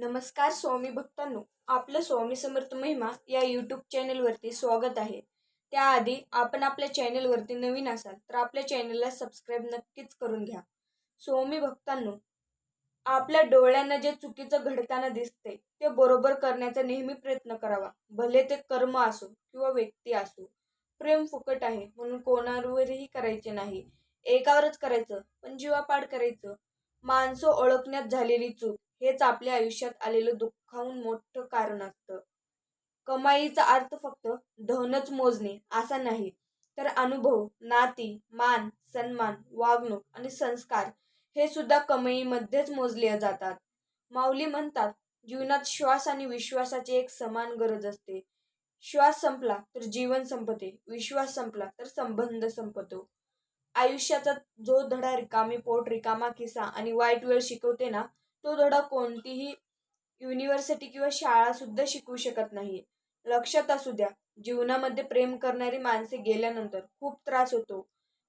नमस्कार स्वामी भक्तांनो आपलं स्वामी समर्थ महिमा या यूट्यूब चॅनलवरती स्वागत आहे. त्याआधी आपण आपल्या चॅनलवरती नवीन असाल तर आपल्या चॅनलला सबस्क्राईब नक्कीच करून घ्या. स्वामी भक्तांनो आपल्या डोळ्यांना जे चुकीचं घडताना दिसते ते बरोबर करण्याचा नेहमी प्रयत्न करावा. भले ते कर्म असो किंवा व्यक्ती असो प्रेम फुकट आहे म्हणून कोणावरही करायचे नाही. एकावरच करायचं पण जीवापाड करायचं. माणसं ओळखण्यात झालेली चूक हेच आपल्या आयुष्यात आलेलं दुःखाहून मोठं कारण असतं. कमाईचा अर्थ फक्त धनच मोजणे असा नाही तर अनुभव नाती मान सन्मान वागणूक आणि संस्कार हे सुद्धा कमाईमध्येच मोजले जातात. माऊली म्हणतात जीवनात श्वास आणि विश्वासाची एक समान गरज असते. श्वास संपला तर जीवन संपते विश्वास संपला तर संबंध संपतो. आयुष्याचा जो धडा रिकामी पोट रिकामा खिसा आणि वाईट वेळ शिकवते ना तो धडा कोणतीही युनिव्हर्सिटी किंवा शाळा सुद्धा शिकवू शकत नाही. लक्षात असू द्या जीवनामध्ये प्रेम करणारी माणसे गेल्यानंतर खूप त्रास होतो.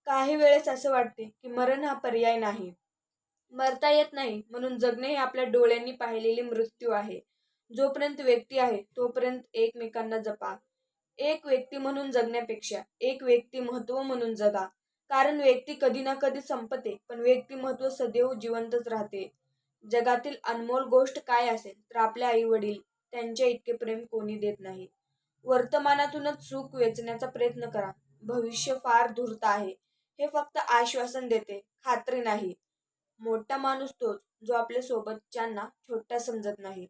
काही वेळेस असं वाटते की मरण हा पर्याय नाही. मरता येत नाही म्हणून जगणे हे आपल्या डोळ्यांनी पाहिलेले मृत्यू आहे. जोपर्यंत व्यक्ती आहे तोपर्यंत एकमेकांना जपा. एक व्यक्ती म्हणून जगण्यापेक्षा एक व्यक्ती महत्त्व म्हणून जगा. कारण व्यक्ती कधी ना कधी संपते पण व्यक्तिमत्व सदैव जिवंतच राहते. जगातील अनमोल गोष्ट काय असेल तर आपले आई वडील त्यांच्या इतके प्रेम कोणी देत नाही. वर्तमानातूनच सुख वेचण्याचा प्रयत्न करा. भविष्य फार धूर्त आहे. हे फक्त आश्वासन देते खात्री नाही. मोठा माणूस तोच जो आपल्या सोबतच्यांना छोटा समजत नाही.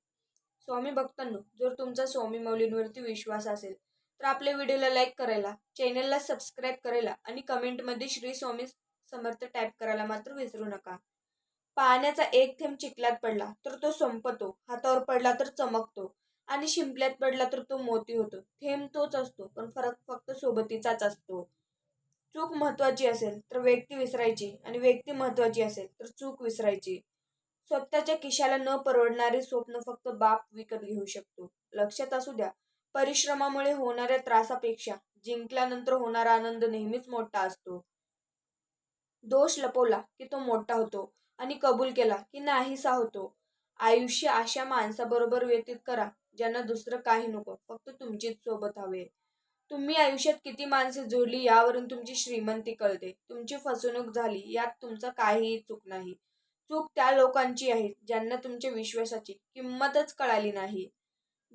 स्वामी भक्तांनो जर तुमचा स्वामी मौलींवरती विश्वास असेल तर आपल्या व्हिडिओला लाईक करायला चॅनलला सबस्क्राईब करायला आणि कमेंटमध्ये श्री स्वामी समर्थ टाईप करायला मात्र विसरू नका. पाण्याचा एक थेंब चिखलात पडला तर तो संपतो. हातावर पडला तर चमकतो आणि शिंपल्यात पडला तर तो मोती होतो. थेंब तोच असतो पण फरक फक्त सोबतीचाच असतो. चूक महत्वाची असेल तर व्यक्ती विसरायची आणि व्यक्ती महत्वाची असेल तर चूक विसरायची. स्वतःच्या खिशाला न परवडणारे स्वप्न फक्त बाप विकत घेऊ शकतो. लक्षात असू द्या परिश्रमामुळे होणाऱ्या त्रासापेक्षा जिंकल्यानंतर होणारा आनंद नेहमीच मोठा असतो. दोष लपवला की तो मोठा होतो. आणि कबूल केला की नाहीसा होतो. आयुष्य अशा माणसाबरोबर व्यतीत करा ज्यांना दुसरं काही नको फक्त तुमचीच सोबत हवे. तुम्ही आयुष्यात किती माणसे जोडली यावरून तुमची श्रीमंती कळते. तुमची फसवणूक झाली यात तुमचं काहीही चूक नाही. चूक त्या लोकांची आहे ज्यांना तुमच्या विश्वासाची किंमतच कळाली नाही.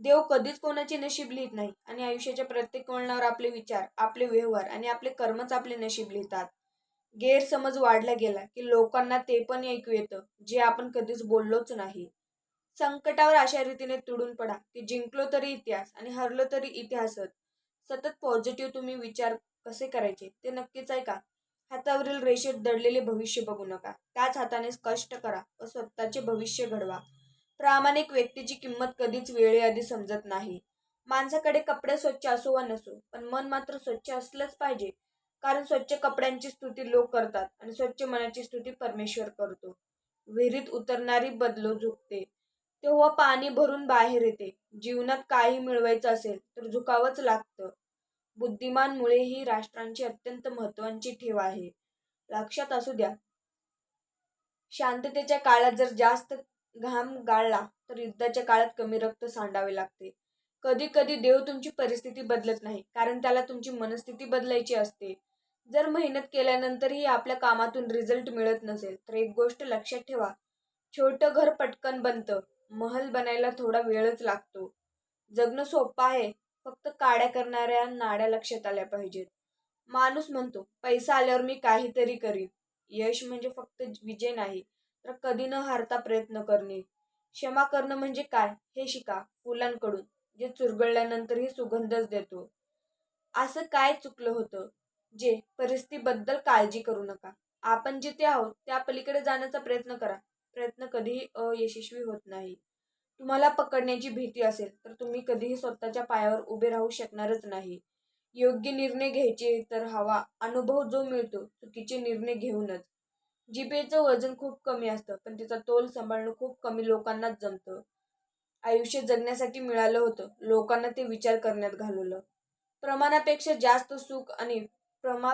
देव कधीच कोणाचे नशीब लिहित नाही आणि आयुष्याच्या प्रत्येक वळणावर आपले विचार आपले व्यवहार आणि आपले कर्मच आपले नशीब लिहितात. गैरसमज वाढला गेला की लोकांना ते पण ऐकू येतं जे आपण कधीच बोललोच नाही. संकटावर अशा रीतीने तुडून पडा की जिंकलो तरी इतिहास आणि हरलो तरी इतिहासच. सतत पॉझिटिव्ह तुम्ही विचार कसे करायचे ते नक्कीच ऐका. हातावरील रेषेत दडलेले भविष्य बघू नका. त्याच हाताने कष्ट करा व स्वतःचे भविष्य घडवा. प्रामाणिक व्यक्तीची किंमत कधीच वेळेआधी समजत नाही. माणसाकडे कपडे स्वच्छ असो वा नसो पण मन मात्र स्वच्छ असलंच पाहिजे. कारण स्वच्छ कपड्यांची स्तुती लोक करतात आणि स्वच्छ मनाची स्तुती परमेश्वर करतो. विहिरीत उतरणारी बदलो झुकते. तेव्हा पाणी भरून बाहेर येते. जीवनात काही मिळवायचं असेल तर झुकावंच लागतं. बुद्धिमानमुळे ही राष्ट्रांची अत्यंत महत्वाची ठेव आहे. लक्षात असू द्या. शांततेच्या काळात जर जास्त घाम गाळला तर युद्धाच्या काळात कमी रक्त सांडावे लागते. कधी कधी देव तुमची परिस्थिती बदलत नाही कारण त्याला तुमची मनस्थिती बदलायची असते. जर मेहनत केल्यानंतरही आपल्या कामातून रिझल्ट मिळत नसेल तर एक गोष्ट लक्षात ठेवा. छोटं घर पटकन बनतं. महल बनायला थोडा वेळच लागतो. जगणं सोपं आहे. फक्त काड्या करणाऱ्या नाड्या लक्षात आल्या पाहिजेत. माणूस म्हणतो पैसा आल्यावर मी काहीतरी करीन. यश म्हणजे फक्त विजय नाही तर कधी न हारता प्रयत्न करणे. क्षमा करणं म्हणजे काय? हे शिका फुलांकडून जे चुरगळल्यानंतरही सुगंधच देतो. असं काय चुकलं होतं? जे परिस्थितीबद्दल काळजी करू नका. आपण जिथे आहोत त्या पलीकडे जाण्याचा प्रयत्न करा. प्रयत्न कधीही अयशस्वी होत नाही. तुम्हाला पकडण्याची भीती असेल तर तुम्ही कधीही स्वतःच्या पायावर उभे राहू शकणारच नाही. योग्य निर्णय घ्यायचे तर हवा अनुभव जो मिळतो चुकीचे निर्णय घेऊनच. जिभेचं वजन खूप कमी असतं पण तिचा तोल सांभाळणं खूप कमी लोकांनाच जमतं. आयुष्य जगण्यासाठी मिळालं होतं लोकांना ते विचार करण्यात घालवलं. प्रमाणापेक्षा जास्त सुख आणि प्रमा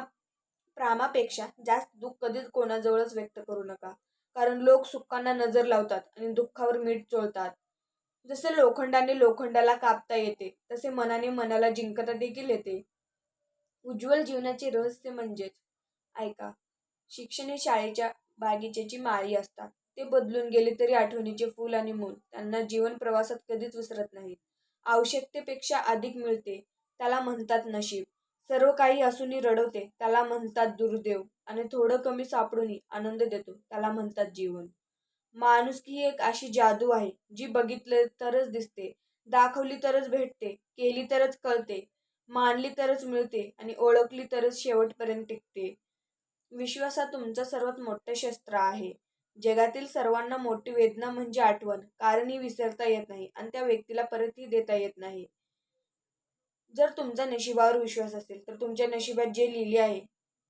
प्रामापेक्षा जास्त दुःख कधीच कोणाजवळच व्यक्त करू नका. कारण लोक सुखांना नजर लावतात आणि दुःखावर मीठ चोळतात. जसे लोखंडाने लोखंडाला कापता येते तसे मनाने मनाला जिंकता देखील येते. उज्ज्वल जीवनाचे रहस्य म्हणजेच ऐका शिक्षण हे शाळेच्या बागीचेची माळी असतात. ते बदलून गेले तरी आठवणीचे फूल आणि मूल त्यांना जीवन प्रवासात कधीच विसरत नाहीत. आवश्यकतेपेक्षा अधिक मिळते त्याला म्हणतात नशीब. सर्व काही असूनही रडवते. त्याला म्हणतात दुर्दैव. आणि थोडं कमी सापडूनही आनंद देतो. त्याला म्हणतात जीवन. माणुसकी ही एक अशी जादू आहे जी बघितले तरच दिसते दाखवली तरच भेटते केली तरच कळते मानली तरच मिळते आणि ओळखली तरच शेवटपर्यंत टिकते. विश्वास हा तुमचं सर्वात मोठं शस्त्र आहे. जगातील सर्वांना मोठी वेदना म्हणजे आठवण. कारण ही विसरता येत नाही आणि त्या व्यक्तीला परतही देता येत नाही. जर तुमचा नशिबावर विश्वास असेल तर तुमच्या नशिबात जे लिहिले आहे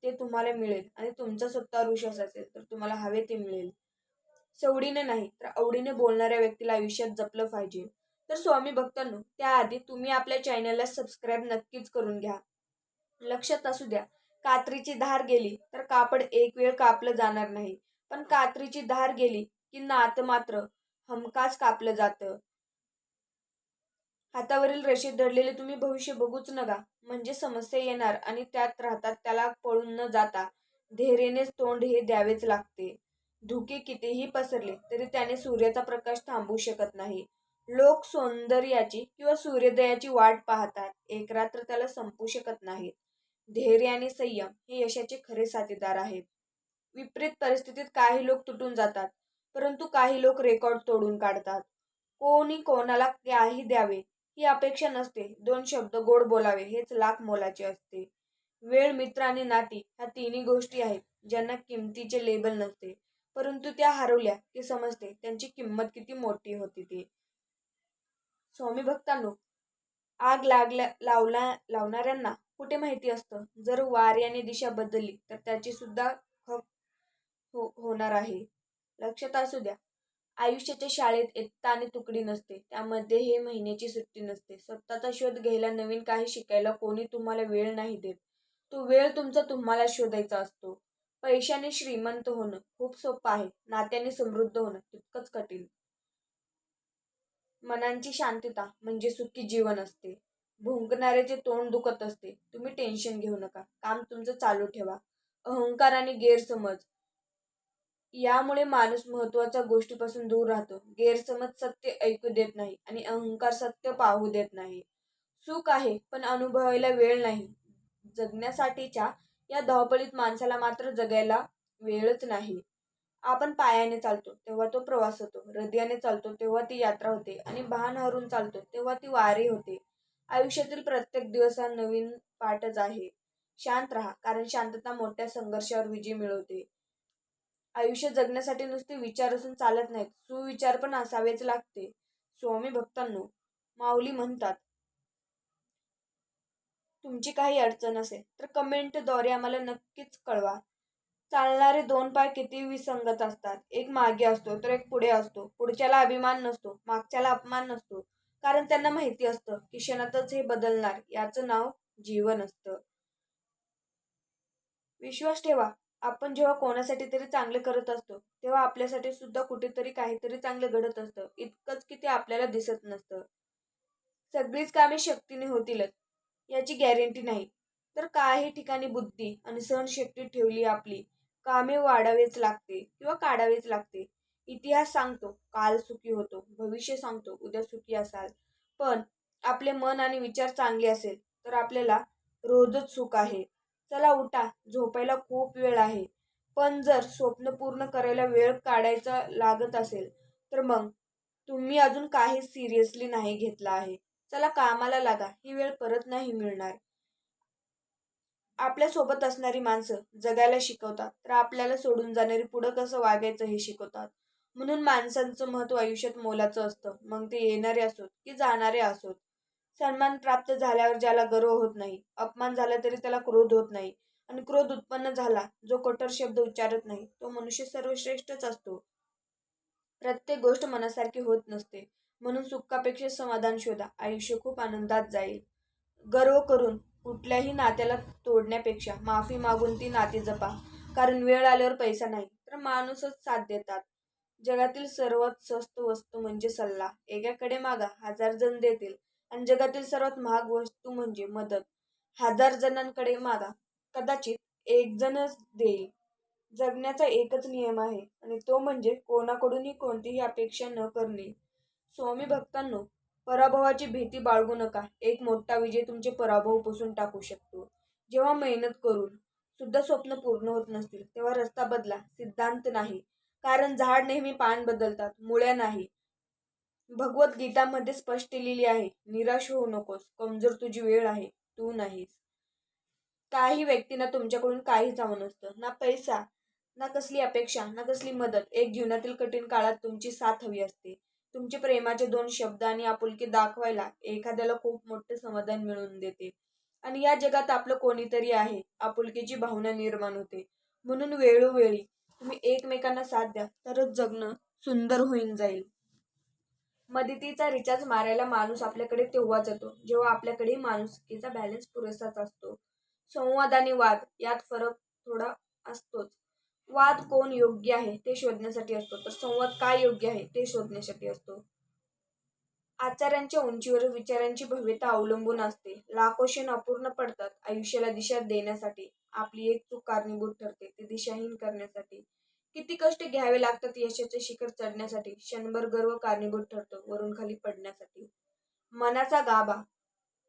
ते तुम्हाला मिळेल. आणि तुमचा स्वतःवर विश्वास असेल तर तुम्हाला हवे ते मिळेल. सवडीने नाही तर आवडीने बोलणाऱ्या व्यक्तीला आयुष्यात जपलं पाहिजे. तर स्वामी भक्तांनो त्याआधी तुम्ही आपल्या चॅनलला सबस्क्राईब नक्कीच करून घ्या. लक्षात असू द्या कात्रीची धार गेली तर कापड एक वेळ कापलं जाणार नाही. पण कात्रीची धार गेली की नातं मात्र हमखास कापलं जातं. हातावरील रेषेत धरलेले तुम्ही भविष्य बघूच नका. म्हणजे समस्या येणार आणि त्यात राहतात त्याला पळून न जाता धैर्यानेच तोंड हे द्यावेच लागते. धुके कितीही पसरले तरी त्याने सूर्याचा प्रकाश थांबवू शकत नाही. लोक सौंदर्याची किंवा सूर्योदयाची वाट पाहतात. एक रात्र त्याला संपू शकत नाहीत धैर्य आणि संयम हे यशाचे खरे साथीदार आहेत. विपरीत परिस्थितीत काही लोक तुटून जातात परंतु काही लोक रेकॉर्ड तोडून काढतात. कोणी कोणाला काही द्यावे ही अपेक्षा नसते. दोन शब्द गोड बोलावे हेच लाख मोलाचे असते. वेळ मित्र आणि नाती ह्या तिन्ही गोष्टी आहेत ज्यांना किमतीचे लेबल नसते. परंतु त्या हरवल्या की समजते त्यांची किंमत किती मोठी होती ती. स्वामी भक्तांनो आग लागल्या लावला लावणाऱ्यांना कुठे माहिती असतं? जर वाऱ्याने दिशा बदलली तर त्याची सुद्धा हो होणार आहे. लक्षात असू द्या आयुष्याच्या शाळेत एकता आणि तुकडी नसते. त्यामध्ये हे महिन्याची सुट्टी नसते. स्वतःचा शोध घ्यायला नवीन काही शिकायला कोणी तुम्हाला वेळ नाही देत. तो वेळ तुमचा तुम्हाला शोधायचा असतो. पैशाने श्रीमंत होणं खूप सोपं आहे. नात्याने समृद्ध होणं तितकंच कठीण. मनांची शांतता म्हणजे सुखी जीवन असते. भुंकणाऱ्याचे तोंड दुखत असते तुम्ही टेन्शन घेऊ नका. काम तुमचं चालू ठेवा. अहंकार आणि गैरसमज यामुळे माणूस महत्त्वाच्या गोष्टीपासून दूर राहतो. गैरसमज सत्य ऐकू देत नाही आणि अहंकार सत्य पाहू देत नाही. सुख आहे पण अनुभवायला वेळ नाही. जगण्यासाठीच्या या धावपळीत माणसाला मात्र जगायला वेळच नाही. आपण पायाने चालतो तेव्हा तो प्रवास होतो. हृदयाने चालतो तेव्हा ती यात्रा होते आणि भान हरून चालतो तेव्हा ती वारी होते. आयुष्यातील प्रत्येक दिवस हा नवीन पाठच आहे. शांत राहा कारण शांतता मोठ्या संघर्षावर विजय मिळवते. आयुष्य जगण्यासाठी नुसते विचार असून चालत नाहीत. सुविचार पण असावेच लागते. स्वामी भक्तांनो माऊली म्हणतात तुमची काही अडचण असेल तर कमेंटद्वारे आम्हाला नक्कीच कळवा. चालणारे दोन पाय किती विसंगत असतात. एक मागे असतो तर एक पुढे असतो. पुढच्याला अभिमान नसतो मागच्याला अपमान नसतो. कारण त्यांना माहिती असतं की क्षणातच हे बदलणार. याचं नाव जीवन असतं. विश्वास ठेवा. आपण जेव्हा कोणासाठी तरी चांगले करत असतो तेव्हा आपल्यासाठी सुद्धा कुठेतरी काहीतरी चांगलं घडत असतं. इतकंच की ते आपल्याला दिसत नसतं. सगळीच कामे शक्तीने होतीलच याची गॅरंटी नाही. तर काही ठिकाणी बुद्धी आणि सहनशक्ती ठेवली आपली कामे वाढावेच लागते किंवा काढावेच लागते. इतिहास सांगतो काल सुखी होतो भविष्य सांगतो उद्या सुखी असाल. पण आपले मन आणि विचार चांगले असेल तर आपल्याला रोजच सुख आहे. चला उठा झोपायला खूप वेळ आहे. पण जर स्वप्न पूर्ण करायला वेळ काढायचा लागत असेल तर मग? तुम्ही अजून काही सिरियसली नाही घेतला आहे. चला कामाला लागा ही वेळ परत नाही मिळणार. आपल्यासोबत असणारी माणसं जगायला शिकवतात तर आपल्याला सोडून जाणारी पुढं कसं वागायचं हे शिकवतात. म्हणून माणसांचं महत्त्व आयुष्यात मोलाचं असतं. मग ते येणारे असोत की जाणारे असोत? सन्मान प्राप्त झाल्यावर ज्याला गर्व होत नाही अपमान झाला तरी त्याला क्रोध होत नाही आणि क्रोध उत्पन्न झाला जो कठोर शब्द उच्चारत नाही तो मनुष्य सर्वश्रेष्ठच असतो. प्रत्येक गोष्ट मनासारखी होत नसते. म्हणून सुखापेक्षा समाधान शोधा आयुष्य खूप आनंदात जाईल. गर्व करून कुठल्याही नात्याला तोडण्यापेक्षा माफी मागून ती नाती जपा कारण वेळ आल्यावर पैसा नाही तर माणूसच साथ देतात. जगातील सर्वात स्वस्त वस्तू म्हणजे सल्ला. एकाकडे मागा हजार जण देतील आणि जगातील सर्वात महाग वस्तू म्हणजे मदत हजार जणांकडे मागा. कदाचित एक जणच देईल. जगण्याचा एकच नियम आहे आणि तो म्हणजे कोणाकडूनही कोणतीही अपेक्षा न करणे. स्वामी भक्तांनो पराभवाची भीती बाळगू नका. एक मोठा विजय तुमचे पराभव पुसून टाकू शकतो. जेव्हा मेहनत करून सुद्धा स्वप्न पूर्ण होत नसतील तेव्हा रस्ता बदला. सिद्धांत नाही. कारण झाड नेहमी पान बदलतात मुळ्या नाही. भगवद्गीतामध्ये स्पष्ट लिहिली आहे निराश होऊ नकोस कमजोर तुझी वेळ आहे तू नाहीस. काही व्यक्तींना तुमच्याकडून काहीच हवं नसतं ना पैसा ना कसली अपेक्षा ना कसली मदत. एक जीवनातील कठीण काळात तुमची साथ हवी असते. तुमचे प्रेमाचे दोन शब्द आणि आपुलकी दाखवायला एखाद्याला खूप मोठे समाधान मिळवून देते. आणि या जगात आपलं कोणीतरी आहे आपुलकीची भावना निर्माण होते. म्हणून वेळोवेळी तुम्ही एकमेकांना साथ द्या तरच जगणं सुंदर होऊन जाईल. मदतीचा रिचार्ज मारायला माणूस आपल्याकडे तेव्हाच येतो जेव्हा आपल्याकडे माणुसकीचा बॅलन्स पुरेसाच असतो. संवाद आणि वाद यात फरक थोडा असतोच. वाद कोण योग्य आहे ते शोधण्यासाठी असतो तर संवाद काय योग्य आहे ते शोधण्यासाठी असतो. आचार्यांच्या उंचीवर विचारांची भव्यता अवलंबून असते. लाखो क्षण अपूर्ण पडतात आयुष्याला दिशा देण्यासाठी. आपली एक चूक कारणीभूत ठरते ते दिशाहीन करण्यासाठी. किती कष्ट घ्यावे लागतात यशाचे शिखर चढण्यासाठी? क्षणभर गर्व कारणीभूत ठरतो वरून खाली पडण्यासाठी. मनाचा गाभा.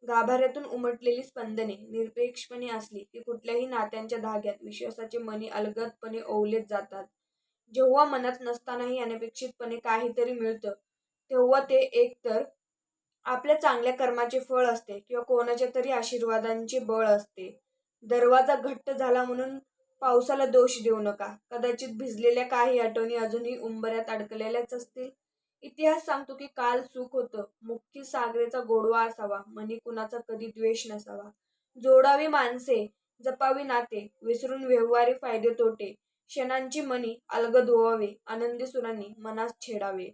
गाभाऱ्यातून उमटलेली स्पंदने. निरपेक्षपणे असली की कुठल्याही नात्यांच्या धाग्यात विश्वासाचे मनी अलगदपणे ओवलेत जातात. जेव्हा मनात नसतानाही अनपेक्षितपणे काहीतरी मिळतं तेव्हा ते एकतर आपल्या चांगल्या कर्माचे फळ असते किंवा कोणाच्या तरी आशीर्वादांचे बळ असते. दरवाजा घट्ट झाला म्हणून पावसाला दोष देऊ नका. कदाचित भिजलेल्या काही आठवणी अजूनही उंबऱ्यात अडकलेल्याच असतील. इतिहास सांगतो की काल सुख होतं. मुख्य सागरेचा गोडवा असावा मनी कुणाचा कधी द्वेष नसावा. जोडावी माणसे जपावी नाते विसरून व्यवहारी फायदे तोटे. क्षणांची मनी अलगद व्हावे आनंदी सुरांनी मनास छेडावे.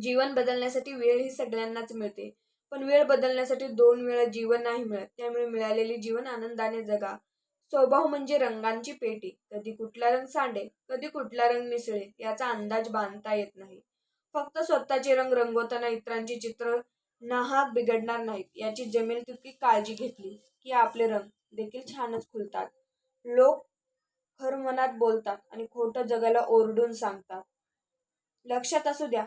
जीवन बदलण्यासाठी वेळ ही सगळ्यांनाच मिळते. पण वेळ बदलण्यासाठी दोन वेळा जीवन नाही मिळत. त्यामुळे मिळालेले जीवन आनंदाने जगा. स्वभाव म्हणजे रंगांची पेटी. कधी कुठला रंग सांडेल कधी कुठला रंग मिसळेल याचा अंदाज बांधता येत नाही. फक्त स्वतःचे रंग रंगवताना इतरांची चित्र नाहक बिघडणार नाहीत. याची जमेल तितकी काळजी घेतली की आपले रंग देखील छानच खुलतात. लोक खर मनात बोलतात आणि खोटं जगाला ओरडून सांगतात. लक्षात असू द्या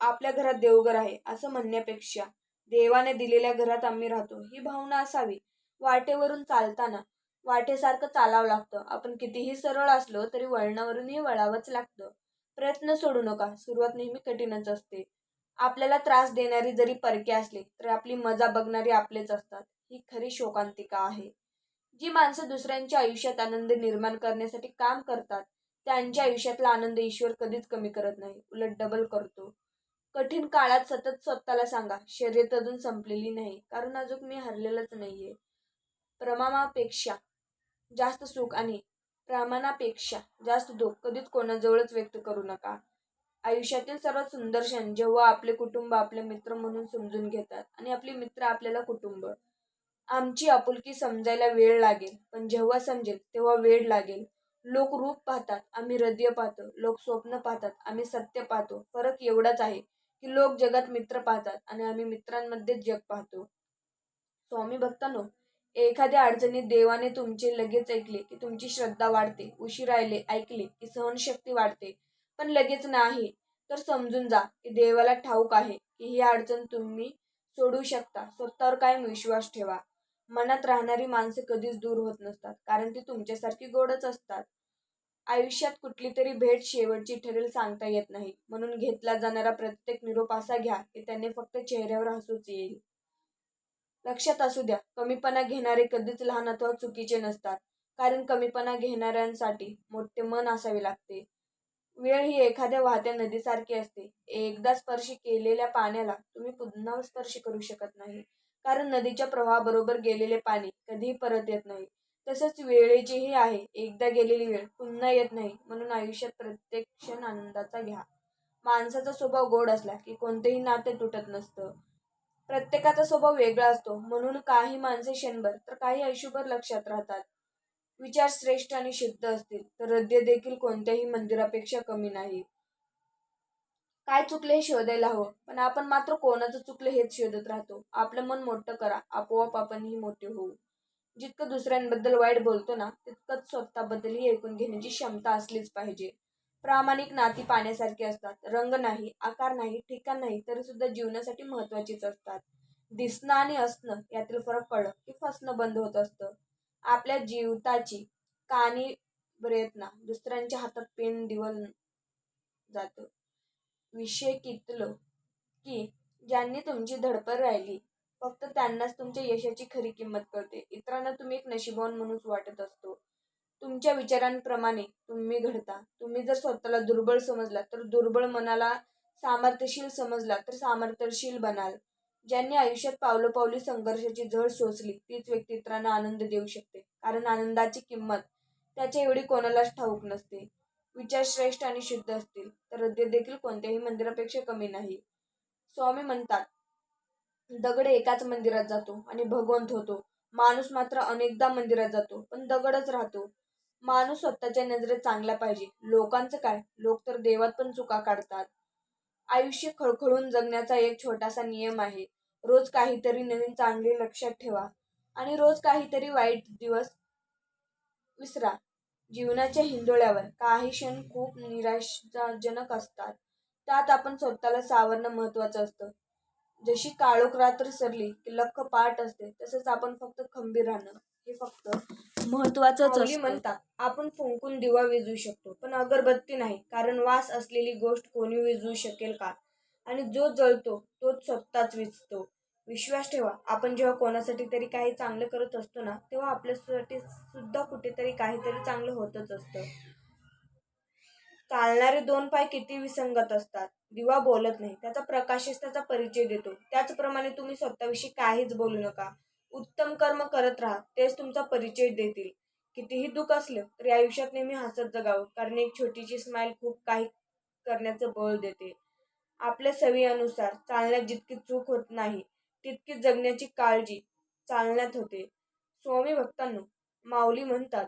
आपल्या घरात देवघर आहे असं म्हणण्यापेक्षा देवाने दिलेल्या घरात आम्ही राहतो. ही भावना असावी. वाटेवरून चालताना वाटेसारखं चालावं लागतं. आपण कितीही सरळ असलो तरी वळणावरूनही वळावंच लागतं. प्रयत्न सोडू नका. सुरुवात नेहमी कठीणच असते. आपल्याला त्रास देणारी जरी परके असले तरी आपली मजा बघणारी आपलेच असतात. ही खरी शोकांतिका आहे. जी माणसं दुसऱ्यांच्या आयुष्यात आनंद निर्माण करण्यासाठी काम करतात त्यांच्या आयुष्यातला आनंद ईश्वर कधीच कमी करत नाही. उलट डबल करतो. कठीण काळात सतत स्वतःला सांगा शर्यत अजून संपलेली नाही. कारण अजून मी हरलेलंच नाहीये. प्रमाणापेक्षा जास्त सुख आणि प्रमाणापेक्षा जास्त दुःख कधीच कोणाजवळच व्यक्त करू नका. आयुष्यातील सर्वात सुंदर क्षण जेव्हा आपले कुटुंब आपले मित्र म्हणून समजून घेतात आणि आपले मित्र आपल्याला कुटुंब. आमची आपुलकी समजायला वेळ लागेल पण जेव्हा समजेल तेव्हा वेळ लागेल. लोक रूप पाहतात आम्ही हृदय पाहतो लोक स्वप्न पाहतात आम्ही सत्य पाहतो. फरक एवढाच आहे की लोक जगात मित्र पाहतात आणि आम्ही मित्रांमध्येच जग पाहतो. स्वामी भक्तांनो एखाद्या अडचणीत देवाने तुमचे लगेच ऐकले की तुमची श्रद्धा वाढते उशीर राहिले ऐकले की सहनशक्ती वाढते पण लगेच नाही तर समजून जा की देवाला ठाऊक आहे की ही अडचण तुम्ही सोडू शकता स्वतःवर कायम विश्वास ठेवा. मनात राहणारी माणसे कधीच दूर होत नसतात कारण ती तुमच्यासारखी गोडच असतात. आयुष्यात कुठली तरी भेट शेवटची ठरेल सांगता येत नाही म्हणून घेतला जाणारा प्रत्येक निरोप असा घ्या की त्याने फक्त चेहऱ्यावर हसूच येईल. लक्षात असू द्या कमीपणा घेणारे कधीच लहान अथवा चुकीचे नसतात. कारण कमीपणा घेणाऱ्यांसाठी मोठे मन असावे लागते. वेळ ही एखाद्या वाहत्या नदीसारखी असते. एकदा स्पर्श केलेल्या पाण्याला तुम्ही पुन्हा स्पर्श करू शकत नाही. कारण नदीच्या प्रवाहाबरोबर गेलेले पाणी कधीही परत येत नाही. तसंच वेळेचीही आहे एकदा गेलेली वेळ पुन्हा येत नाही म्हणून आयुष्यात प्रत्येक क्षण आनंदाचा घ्या. माणसाचा स्वभाव गोड असला की कोणतेही नाते तुटत नसतं. प्रत्येकाचा स्वभाव वेगळा असतो. म्हणून काही माणसे क्षणभर तर काही आयुष्यभर लक्षात राहतात. विचार श्रेष्ठ आणि शुद्ध असतील तर हृदय देखील कोणत्याही मंदिरापेक्षा कमी नाही. काय चुकले हे शोधायला हवं. पण आपण मात्र कोणाचं चुकलं हेच शोधत राहतो. आपलं मन मोठं करा. आपोआप आपणही मोठे होऊ. जितकं दुसऱ्यांबद्दल वाईट बोलतो ना तितकंच स्वतःबद्दलही ऐकून घेण्याची क्षमता असलीच पाहिजे. प्रामाणिक नाती पाण्यासारखी असतात. रंग नाही आकार नाही ठिकाण नाही तरी सुद्धा जीवनासाठी महत्वाचीच असतात. दिसणं आणि असणं यातील फरक कळलं की फसणं बंद होत असतं. आपल्या जीवताची कानी प्रयत्न दुसऱ्यांच्या हातात पेन दिवल जातं. विषय कितलं की ज्यांनी तुमची धडपड राहिली फक्त त्यांनाच तुमच्या यशाची खरी किंमत कळते. इतरांना तुम्ही एक नशिबवान म्हणूनच वाटत असतो. तुमच्या विचारांप्रमाणे तुम्ही घडता. तुम्ही जर स्वतःला दुर्बळ समजला तर दुर्बळ मनाला सामर्थ्यशील समजला तर सामर्थ्यशील बनाल. ज्यांनी आयुष्यात पावलोपावली संघर्षाची झळ सोसली तीच व्यक्ती इतरांना आनंद देऊ शकते. कारण आनंदाची किंमत त्याच्या एवढी कोणालाच ठाऊक नसते. विचार श्रेष्ठ आणि शुद्ध असतील तर हृदय देखील कोणत्याही मंदिरापेक्षा कमी नाही. स्वामी म्हणतात दगड एकाच मंदिरात जातो आणि भगवंत होतो. माणूस मात्र अनेकदा मंदिरात जातो पण दगडच राहतो. माणूस स्वतःच्या नजरेत चांगला पाहिजे. लोकांचं काय? लोक तर देवात पण चुका काढतात. आयुष्य खळखळून जगण्याचा एक छोटासा नियम आहे. रोज काहीतरी नवीन चांगले लक्षात ठेवा आणि रोज काहीतरी वाईट दिवस विसरा. जीवनाच्या हिंदोळ्यावर काही क्षण खूप निराशाजनक असतात. त्यात आपण स्वतःला सावरणं महत्वाचं असतं. जशी काळोख रात्र सरली की लख पाठ असते तसंच आपण फक्त खंबीर राहणं. हे फक्त महत्वाचंच म्हणतात आपण फुंकून दिवा विजवू शकतो पण अगरबत्ती नाही कारण वास असलेली गोष्ट कोणी विजवू शकेल का? आणि जो जळतो तोच स्वतःच विजतो. विश्वास ठेवा आपण जेव्हा कोणासाठी तरी काही चांगलं करत असतो ना तेव्हा आपल्यासाठी सुद्धा कुठेतरी काहीतरी चांगलं होतच असतं. चालणारे दोन पाय किती विसंगत असतात. दिवा बोलत नाही त्याचा प्रकाशच त्याचा परिचय देतो. त्याचप्रमाणे तुम्ही स्वतःविषयी काहीच बोलू नका. उत्तम कर्म करत राहा तेच तुमचा परिचय देतील. कितीही दुःख असलं तरी आयुष्यात नेहमी हसत जगावं कारण एक छोटीशी स्माईल खूप काही करण्याचं बळ देते. आपल्या सवयीनुसार चालण्यात जितकी चूक होत नाही तितकी जगण्याची काळजी चालण्यात होते. स्वामी भक्तांनो माऊली म्हणतात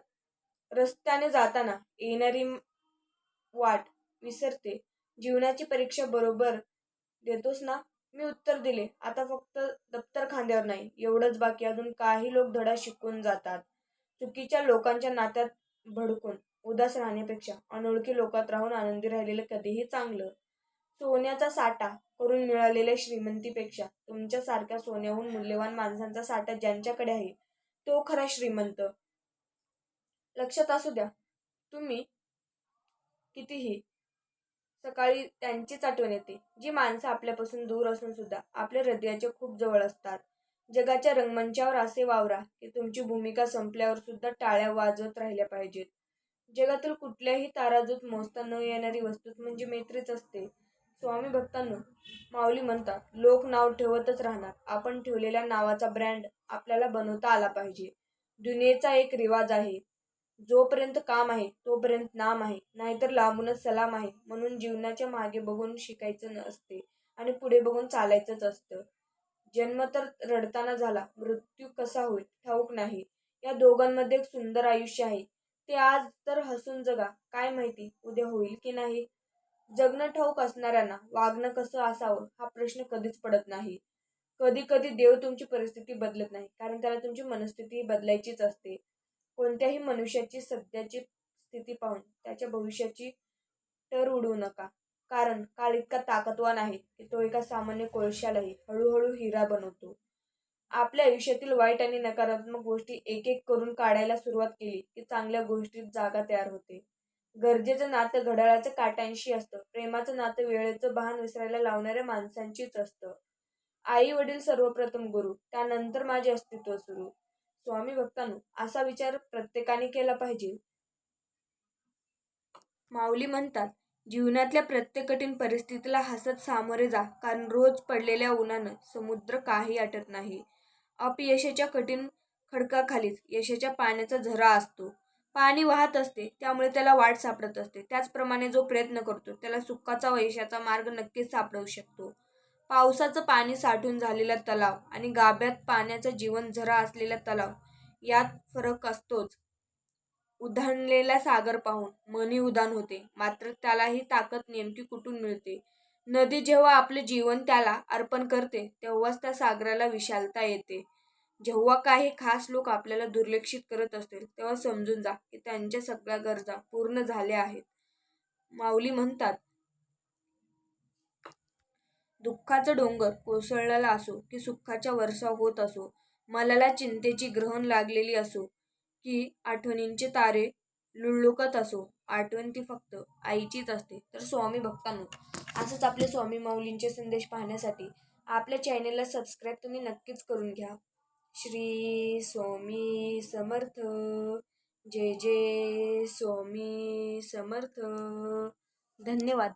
रस्त्याने जाताना येणारी वाट विसरते. जीवनाची परीक्षा बरोबर देतोस ना? मी उत्तर दिले. आता फक्त दप्तर खांद्यावर नाही एवढंच बाकी अजून काही लोक धडा शिकून जातात. चुकीच्या लोकांच्या नात्यात भडकून उदास राहण्यापेक्षा अनोळखी लोकात राहून आनंदी राहिलेलं कधीही चांगलं. सोन्याचा साठा करून मिळालेल्या श्रीमंतीपेक्षा तुमच्यासारख्या सोन्याहून मूल्यवान माणसांचा साठा ज्यांच्याकडे आहे तो खरा श्रीमंत. लक्षात असू द्या तुम्ही कितीही सकाळी त्यांचीच आठवण येते. जी माणसं आपल्यापासून दूर असून सुद्धा आपल्या हृदयाच्या खूप जवळ असतात. जगाच्या रंगमंचावर असे वावरा की तुमची भूमिका संपल्यावर सुद्धा टाळ्या वाजवत राहिल्या पाहिजेत. जगातील कुठल्याही ताराजूत मोजता न येणारी वस्तूच म्हणजे मैत्रीच असते. स्वामी भक्तांनो माऊली म्हणतात लोक नाव ठेवतच राहणार. आपण ठेवलेल्या नावाचा ब्रँड आपल्याला बनवता आला पाहिजे. दुनियेचा एक रिवाज आहे जोपर्यंत काम आहे तोपर्यंत नाम आहे. नाहीतर लांबूनच सलाम आहे. म्हणून जीवनाच्या मागे बघून शिकायचं असते आणि पुढे बघून चालायचंच असतं. जन्म तर रडताना झाला मृत्यू कसा होईल ठाऊक नाही. या दोघांमध्ये एक सुंदर आयुष्य आहे. ते आज तर हसून जगा. काय माहिती उद्या होईल की नाही? जगणं ठाऊक असणाऱ्यांना वागणं कसं असावं हा प्रश्न कधीच पडत नाही. कधी कधी देव तुमची परिस्थिती बदलत नाही कारण त्याला तुमची मनस्थिती बदलायचीच असते. कोणत्याही मनुष्याची सध्याची स्थिती पाहून त्याच्या भविष्याची टर उडवू नका. कारण काळ इतका ताकदवान आहे की तो एका सामान्य कोळशालाही हळूहळू हिरा बनवतो. आपल्या आयुष्यातील वाईट आणि नकारात्मक गोष्टी एक एक करून काढायला सुरुवात केली की चांगल्या गोष्टीत जागा तयार होते. गरजेचं नातं घड्याळाचं काट्यांशी असतं. प्रेमाचं नातं वेळेचं भान विसरायला लावणाऱ्या माणसांचीच असतं. आई वडील सर्वप्रथम गुरु त्यानंतर माझे अस्तित्व सुरू. स्वामी भक्तांनो असा विचार प्रत्येकाने केला पाहिजे. माऊली म्हणतात जीवनातल्या प्रत्येक कठीण परिस्थितीला हसत सामोरे जा कारण रोज पडलेल्या उन्हानं समुद्र काही आटत नाही. अपयशाच्या कठीण खडकाखालीच यशाच्या पाण्याचा झरा असतो. पाणी वाहत असते त्यामुळे त्याला वाट सापडत असते. त्याचप्रमाणे जो प्रयत्न करतो त्याला सुखाचा व यशाचा मार्ग नक्कीच सापडवू शकतो. पावसाचं पाणी साठून झालेला तलाव आणि गाभ्यात पाण्याचा जीवन झरा असलेला तलाव यात फरक असतोच. उधाणलेला सागर पाहून मनी उदान होते. मात्र त्यालाही ताकद नेमकी कुठून मिळते? नदी जेव्हा आपले जीवन त्याला अर्पण करते तेव्हाच त्या सागराला विशालता येते. जेव्हा काही खास लोक आपल्याला दुर्लक्षित करत असतील तेव्हा समजून जा की त्यांच्या सगळ्या गरजा पूर्ण झाल्या आहेत. माऊली म्हणतात दुःखाचा डोंगर कोसळलेला असो की सुखाच्या वर्षा होत असो मलाला चिंतेची ग्रहण लागलेली असो की आठवणींचे तारे लुळलुकत असो आठवण ती फक्त आईचीच असते. तर स्वामी भक्तांनो असंच आपले स्वामी माऊलींचे संदेश पाहण्यासाठी आपल्या चॅनेलला सबस्क्राईब तुम्ही नक्कीच करून घ्या. श्री स्वामी समर्थ. जय जय स्वामी समर्थ. धन्यवाद.